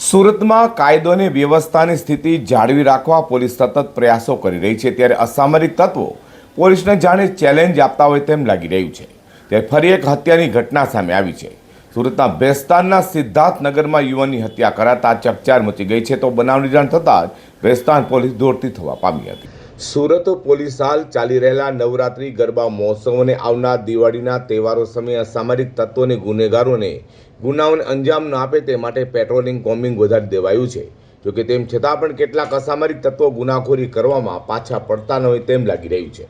સુરતમાં કાયદો અને વ્યવસ્થાની સ્થિતિ જાળવી રાખવા પોલીસ સતત પ્રયાસો કરી રહી છે. ત્યારે અસામરિક તત્વો પોલીસને જાણે ચેલેન્જ આપતા હોય તેમ લાગી રહ્યું છે. ત્યારે ફરી એક હત્યાની ઘટના સામે આવી છે. સુરતના ભેસ્તાનના સિદ્ધાર્થનગરમાં યુવાનની હત્યા કરાતા ચકચાર મચી ગઈ છે. તો બનાવની જાણ થતાં જ ભેસ્તાન પોલીસ દોડતી થવા પામી હતી. સુરત પોલીસ હાલ ચાલી રહેલા નવરાત્રી ગરબા મહોત્સવને આવનાર દિવાળીના તહેવારો સમયે અસામરિક તત્વોને ગુનેગારોને ગુનાઓને અંજામ ન આપે તે માટે પેટ્રોલિંગ કોમ્બિંગ વધારી દેવાયું છે. જોકે તેમ છતાં પણ કેટલાક અસામાજિક તત્વો ગુનાખોરી કરવામાં પાછા પડતા ન હોય તેમ લાગી રહ્યું છે.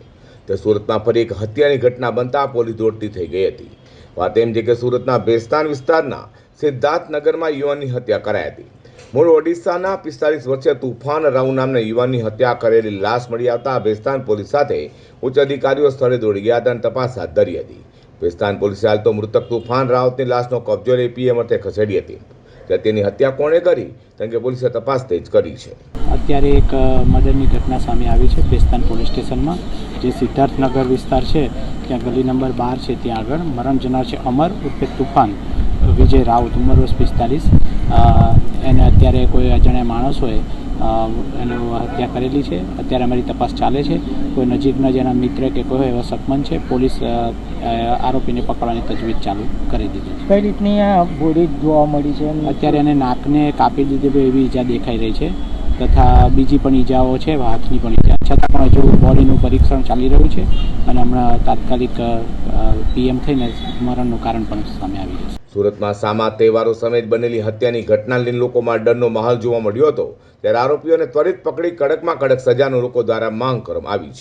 તો સુરતમાં ફરી એક હત્યાની ઘટના બનતા પોલીસ દોડતી થઈ ગઈ હતી. વાત એમ છે કે સુરતના ભેસ્તાન વિસ્તારના સિદ્ધાર્થનગરમાં યુવાનની હત્યા કરાઈ હતી. મૂળ ઓડિશાના પિસ્તાલીસ વર્ષીય તુફાન રાવ નામના યુવાનની હત્યા કરેલી લાશ મળી આવતા ભેસ્તાન પોલીસ સાથે ઉચ્ચ અધિકારીઓ સ્થળે દોડી ગયા હતા અને તપાસ હાથ ધરી હતી. ભેસ્તાન પોલીસે હાલ તો મૃતક તુફાન રાવતની લાશનો કબજો લઈ પીએમ અર્થે ખસેડી હતી. ત્યારે તેની હત્યા કોણે કરી? કારણ કે પોલીસે તપાસ તેજ કરી છે. અત્યારે એક મર્ડરની ઘટના સામે આવી છે ભેસ્તાન પોલીસ સ્ટેશનમાં, જે સિદ્ધાર્થનગર વિસ્તાર છે, ત્યાં ગલી નંબર બાર છે, ત્યાં આગળ. મરણ જનાર છે અમર ઉર્ફે તુફાન. વિજય રાઉત ઉંમર વર્ષ પિસ્તાલીસ. એને અત્યારે કોઈ અજાણ્યા માણસ હોય એનો હત્યા કરેલી છે. અત્યારે અમારી તપાસ ચાલે છે. કોઈ નજીકના જેના મિત્ર કે કોઈ હોય એવા સકમન છે પોલીસ આરોપીને પકડવાની તજવીજ ચાલુ કરી દીધી છે. કઈ રીતની આ બોડી જોવા મળી છે? અત્યારે એને નાકને કાપી દીધી એવી ઈજા દેખાઈ રહી છે. તથા બીજી પણ ઈજાઓ છે હાથની પણ ઈજા. છતાં પણ હજુ બોડીનું પરીક્ષણ ચાલી રહ્યું છે અને હમણાં તાત્કાલિક પીએમ થઈને મરણનું કારણ પણ સામે આવી જશે સુરતમાં સામા તહેવારો સમયે જ બનેલી હત્યાની ઘટનાને લોકોમાં ડરનો માહોલ જોવા મળ્યો હતો, ત્યારે આરોપીઓને ત્વરિત પકડી કડકમાં કડક સજાનો લોકો દ્વારા માંગ કરવામાં આવી છે.